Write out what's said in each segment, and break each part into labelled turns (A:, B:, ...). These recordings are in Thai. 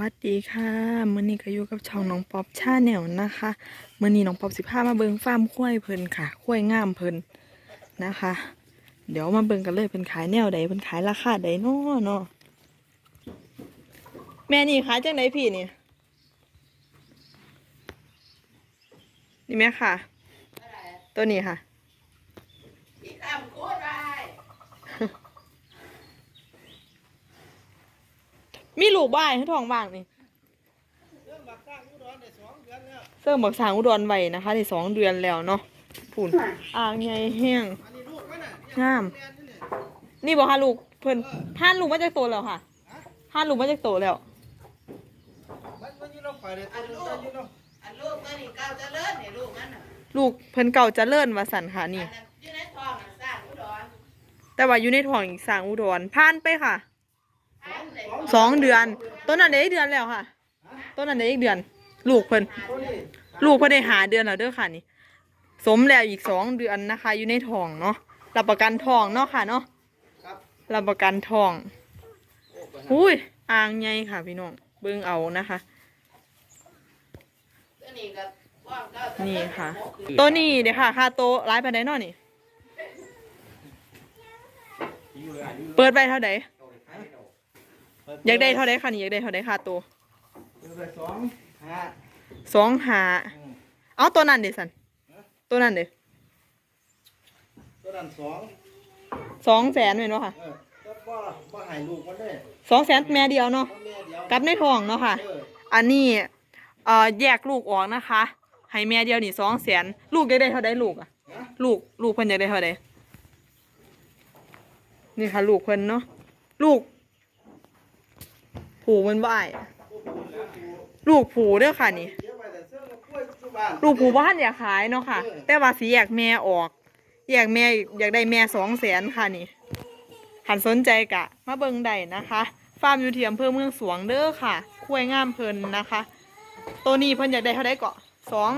A: วัสดีค่ะมื้อนี้ก็อยู่กับช่องน้องป๊อปชาแนลนะคะมื้อนี้น้องป๊อปสิพามาเบิ่งฟาร์มควายเพิ่นค่ะควายงามเพิ่นนะคะ เดี๋ยวมาเบิ่งกันเลยเพิ่นขายแนวใดเพิ่นขายราคาใดน้อเนาะแม่นี่ขายจังไดพี่นี่นี่แม่ค่ะ ตัวนี้ค่ะ
B: อีกคำโคตรได้
A: มีลูกบ้ายให้ทองว่างนี่เสื่อมบักสางอุดรไว้นะคะได้สองเดือนแล้วเนาะผุ่นอ่างใหญ่แห้งงาม นี่บอกค่ะลูกเพิ่นห้านลูกมาจากโตแล้วค่ะห้านลูกมาจากโตแล้ว
C: มันมันอยู่น้องข่อยเลยตัวนึงมันอยู่น้อง
B: อันลูกนั่นนี่เก้าเจะเลิศนี่ลูกนั่นน่ะ
A: ลูกเพิ่นเก่าเจะเลิ่นว่าสันค่ะนี่
B: อันนั้นอยู่ในท้องน่ะสร้างอุดร
A: แต่ว่าอยู่ในท้องอีกสางอุดรผ่านไปค่ะ
B: ทางไหน
A: สองเดือน ต้นนั้นได้อีกเดือนแล้วค่ะ ต้นนั้นได้อีกเดือน ลูกเพิ่นลูกเพิ่นได้หาเดือนแล้วเด้อค่ะนี่ สมแล้วอีกสองเดือนนะคะ อยู่ในท้องเนาะรับประกันท้องเนาะค่ะเนาะ
C: รับ
A: ประกันท้องอุ้ยอ่างใหญ่ค่ะพี่น้องเบิ่งเอานะคะ
B: นี่
A: ค่ะ ตัวนี้เดี๋ยวค่ะค่าโตร้ายไปไหนเนาะนี่ เปิดไปเท่าไหร่ อยากได้เท่าไหร่ค่ะนี่อยากได้เท่าไหร่ค่าโตะ
C: เดี๋ยวไปสองห้า
A: สองหา
C: อืม
A: เอาตัวนั้นเดี๋ยวสันตัวนั้นเดี๋ยว
C: ตัวนั้นสอง
A: สองแสนเป็นวะค่ะ
C: เออแล้วบ่บ่ใหายลูกมันได้
A: สองแสนแม่เดียวเนาะ
C: มันแม่เดียว
A: กับในท้องเนาะค่ะ
C: เออ
A: อันนี้เอ่อแยกลูกออกนะคะให้แม่เดียวนี่สองแสนลูกอยากได้เท่าใดลูกอะ
C: ฮะ
A: ลูกลูกเพิ่นอยากได้เท่าใดนี่ค่ะ ลูกเพิ่นเนาะลูก ผูมันบ่ายลูกผูเด้อค่ะนี่
C: เดี๋ยวไปแต่เสื้อกับกล้วยอยู่บ้าน
A: ลูกผูบ้านอยากขายเนาะค่ะ
C: เออ
A: แต่ว่าสีแยกแม่ออกแยกแม่อยากได้แม่สองแสนค่ะนี่หันสนใจกะ มาเบิ่งได้นะคะฟาร์มอยู่ที่อำเภอเมืองสวงเด้อค่ะคุ้วยงามเพิ่นนะคะ ตัวนี้เพิ่นอยากได้เท่าไดเกาะสอง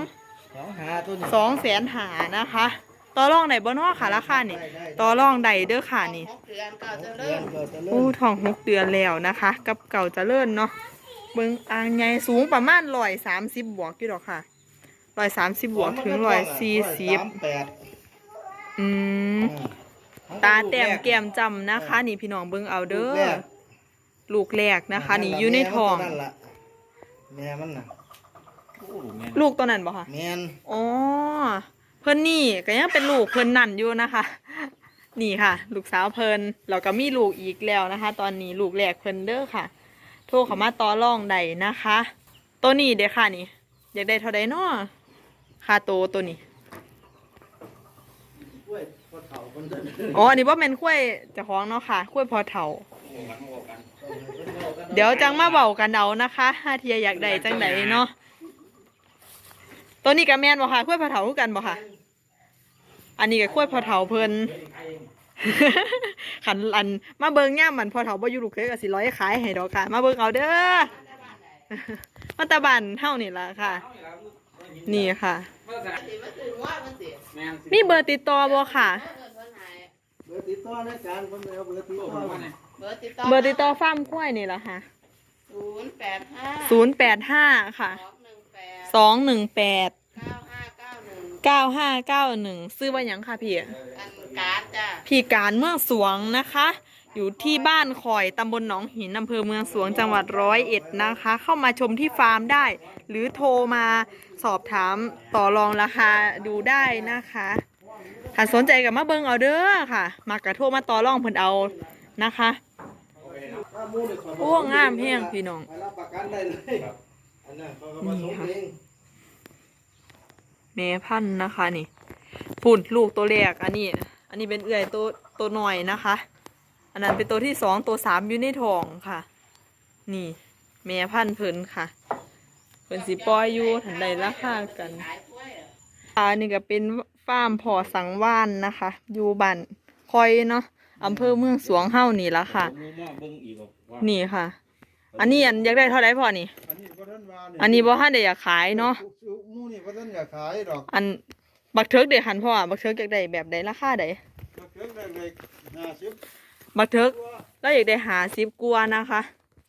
C: สองหาตัวนี้
A: สองแสนหานะคะ ต่อรองไหนบ่เนอค่ะราคานี่
C: ได้ได้
A: ต่อรองใดเด้อค่ะนี่
B: หกเดือนเก้าเจะ
C: เดื
B: เลิ
C: อ
B: ศ
C: นก็จะเริ่
A: อู้
C: ม
A: ทองหกเดือนแล้วนะคะ กับเก่าเจะเลิ่นเนาะเบิ่งอ่างใหญ่สูงประมาณร้อยสามสิบบวกอยู่ดอกค่ะร้อยสามสิบบวกถึงร้อยสี่สิบ
C: สามแปด
A: อืม
C: อืม
A: ตาแต้มแก้มจำนะคะ นี่พี่น้องเบิ่งเอาเด้
C: ลู
A: อก
C: แรก
A: ลูกแรกนะคะ นี่อยู่ในท้อง
C: แม่มันตัวนั่นล่ะแม่มันน่ะ
A: ลูกตัวนั้นบ่ค่ะ
C: แม่น
A: อ๋อ เพิ่นนี่ก็ยังเป็นลูกเพิ่นนั่นอยู่นะคะ นี่ค่ะ ลูกสาวเพิ่นเราก็มีลูกอีกแล้วนะคะ ตอนนี้ลูกแรกเพิ่นเด้อค่ะ โทรเข้ามาต่อรองได้นะคะ ตัวนี้เด้อค่ะนี่ อยากได้เท่าใดเนาะค่าโตวตัวนี้
C: กล้วยพอเฒ่าคนเดิน
A: อ๋ออันนี้ว่าแม่นคุ้วยเจะคล้าของเนาะค่ะคุ้วยพอเฒ่าเดี๋ยวจังมาเบากันเอานะคะถ้าเทียอยากได้จังไดเนาะ ตัวนี้กับแม่นบ่ค่ะคุ้วยพอเฒ่าคือกันบ่ค่ะ อันนี้กับคุ้วยพอเฒ่าเพิ่นขันอันมาเบิ่งย่ามมันพอเฒ่าบ่อยู่ลูกเคยก็สิร้อยขายให้ดอกค่ะ มาเบิ่งเอาเด้อมาตะบันเท่านี่ล่ะค่ะ นี่ค่ะ
B: สิมาถึงว่ามันสิ
A: มีเบอร์ติดต่อบ่ค่ะ
B: เงินเพิ่นให้
C: เบอร์ติดต่อในการเพิ่นเอาเบอร์ติดต่อมาเนี่ย
B: เบอร์ติดต่อ
A: เบอร์ติดต่อฟาร์มกล้วยนี่ล่ะค่ะ
B: ศูนย์แปดห้า
A: ศูนย์แปดห้าค่ะ สองหนึ่งแปด
B: เก้าห้าเก้าหนึ่ง
A: เก้าห้าเก้าหนึ่งซื้อว่าหยังค่ะพี่
B: อันการ์ดจ้ะ
A: พี่การเมืองสวงนะคะ อยู่ที่บ้านคอยตำบลหนองหินอำเภอเมืองสวงจังหวัดร้อยเอ็ดนะคะ เข้ามาชมที่ฟาร์มได้ หรือโทรมาสอบถามต่อรองราคาดูได้นะคะถ้าสนใจกับมาเบิงเอาเด้อค่ะ มากระโทรมาต่อรองเพิ่นเอานะคะ
C: ถ้าหมู่นี่ข
A: โอ้งามแห้งพี่น้อง
C: ไปรับประกันได้เลยอันนั้นเขาก็มาส่งเอง
A: แม่พันธุ์นะคะนี่ฝุ่นลูกตัวแรกอันนี้ อันนี้เป็นเอื่อยตัวตัวหน่อยนะคะ อันนั้นเป็นตัวที่สองตัวสามอยู่ในท้องค่ะ นี่แม่พันธุ์เพิ่นค่ะเพิ่นสิปล่อยอยู่ถันใดราคากัน
B: อั
A: นนี้ก็เป็นฟาร์มพอสังว่านนะคะ อยู่บ้านคอยเนาะอำเภอเมืองสวงเฮ้านี่ละค่ะ นี่ค่ะ อันนี้อันอยากได้เท่าไรพอนี่
C: อันนี้บ่ท่าเย
A: อันนี้บ่ทันได้อยากขายเนาะ
C: นี่บ่ทันอยากขายดอก
A: อันบักเทิกเดี๋ยวหันพ่อบักเทิกอยากได้แบบใดราคาใด
C: ก็เกิดได้เลย50
A: บักเทิก
C: ตัว
A: แล้วอยากได้หาซิบกัวานะคะ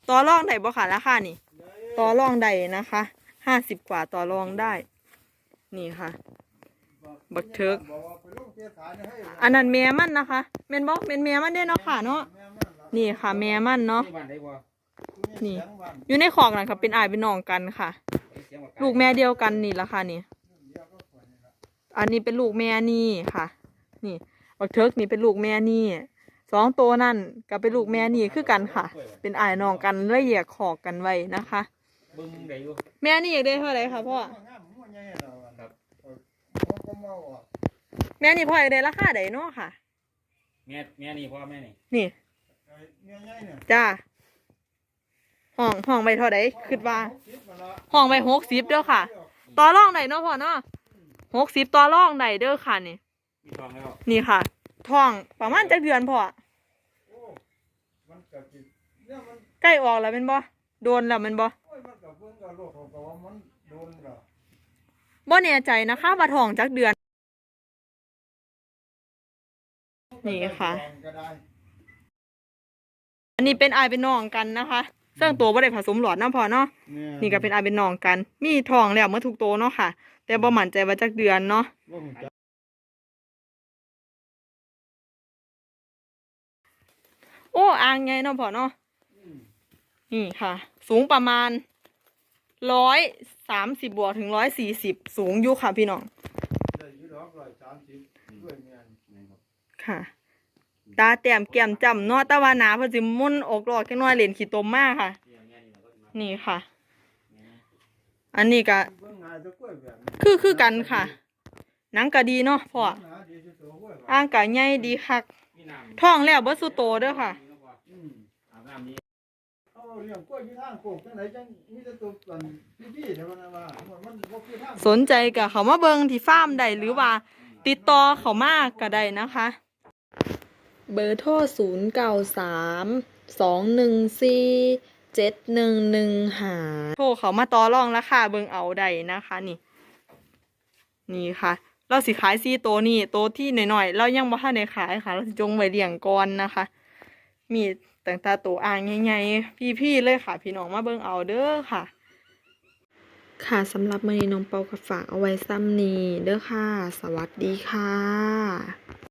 A: ต่อรองได้บ่ค่ะราคานี่
C: ได้
A: ต่อรองได้นะคะห้าสิบกว่าต่อรองได้ นี่ค่ะ บักเทิก
C: บอกว่าไปลงเทศาเนี่ยให้
A: อันนั้นแม่มันนะคะแม่นบอกแม่นแม่มันเด้เนาะค่ะเนาะ
C: แม่มันล่ะ
A: นี่ค่ะแม่มันเนาะ
D: ที่บ้านได้บ่
A: นี่
C: เสียงบ้าน
A: อยู่ในขอกนั่นค่ะเป็นอายเป็นน้องกันค่ะ
D: เสียงว่า
A: ลูกแม่เดียวกันนี่ละค่ะนี่
C: เดียวก็ควรนี่ล่ะ
A: อันนี้เป็นลูกแม่นี่ค่ะ นี่บักเทิกนี่เป็นลูกแม่นี่สองตัวนั่นก็เป็นลูกแม่นี่คือกันค่ะ เป็นอายน้องกันเลยแยกขอกกันไว้นะคะ
D: เบิ่งได้อยู่
A: แม่นี่อยากได้เท่าไหร่คะพ่อ
C: งามหัวใหญ่เราอะ
D: ครับ
C: เออมันก็เมาออก
A: แม่นี่พ่ออยากได้ราคาใดเนาะค่ะ
D: แม่แม่นี่พ่อแม่นี่
A: นี่
C: ไอ้เมียใหญ่เนี่ย
A: จ้า ห้องห้องไปเท่าใดคิดว่า
C: คิดมา
A: ห้องไปหกสิบเด้อค่ะ ต่อรองได้เนาะพ่อเนาะหกสิบต่อรองได้เด้อค่ะนี่นี่ค่ะท้องประมาณจักเดือนพ่อใกล้ออกแล้วเป็นบ่โดนแล้วเป็นบ่
C: อบ่เขาก็ว่ามันโดนเหรอ
A: บ่แน่ใจนะคะว่าท้องจักเดือน นี่ค่ะ อันนี้เป็นอายเป็นน้องกันนะคะ ซึ่งตัวบ่ได้ผสมหลอดเนาะพ่อเนาะ
C: เนี่ย
A: นี่ก็เป็นอายเป็นน้องกัน มีท้องแล้วเมื่อทุกโตวเนาะค่ะ แต่บ่มั่นใจว่าจักเดือนเนาะ
C: บ่รู้จัก
A: โอ้อ่างไงเนาะพ่อเนาะ
C: อืม
A: นี่ค่ะ สูงประมาณร้อยสามสิบบวกถึงร้อยสี่สิบสูงอยู่ค่ะพี่น้อง
C: ได้อยี่ดอกร้อยสามสิบด้วยเมียน
A: ค่ะ ตาแต้มแก้มจำเนาะต่ว่าหนาเพิ่นสิมุ่นอกหลอกแค่น้อยเหรียญขี้ตมมากค่ะ นี่ค่ะ อันนี้ก็คือคือกันค่ะหนังก็ดีเนาะพ่ออ่างก็ใหญ่ดีคักท้องแล้วเบิดสุโตเด้อค่ะ
C: อืม
D: อาบน้ำนี้
C: เอาเรื่องกล้วยที่ทางโคกจังไหนจังมีแต่ตัวกันพี่ๆเท่านั้นว่ามันบ่คือทาง
A: สนใจก็เขามาเบิงที่ฟาร์มได้หรือว่า ติดต่อเขามาก็ได้นะคะ เบอร์โทรศูนย์เก้าสามสองหนึ่งสี่เจ็ดหนึ่งหนึ่งหาโทรเขามาต่อรองราคาเบิงเอาได้นะคะนี่ นี่ค่ะ เราสิขายซีโตวนี่โตวที่หน่อยๆเรายังบ่ทันได้ขายค่ะ เราสิจงไว้เลี้ยงก่อนนะคะ มีต่างตาโตวอ่างใหญ่ๆพี่ๆเลยค่ะ พี่น้องมาเบิงเอาเด้อค่ะค่ะสำหรับมื้อนี้น้องเปากับฝากเอาไว้ซ้ำนี้เด้อค่ะ สวัสดีค่ะ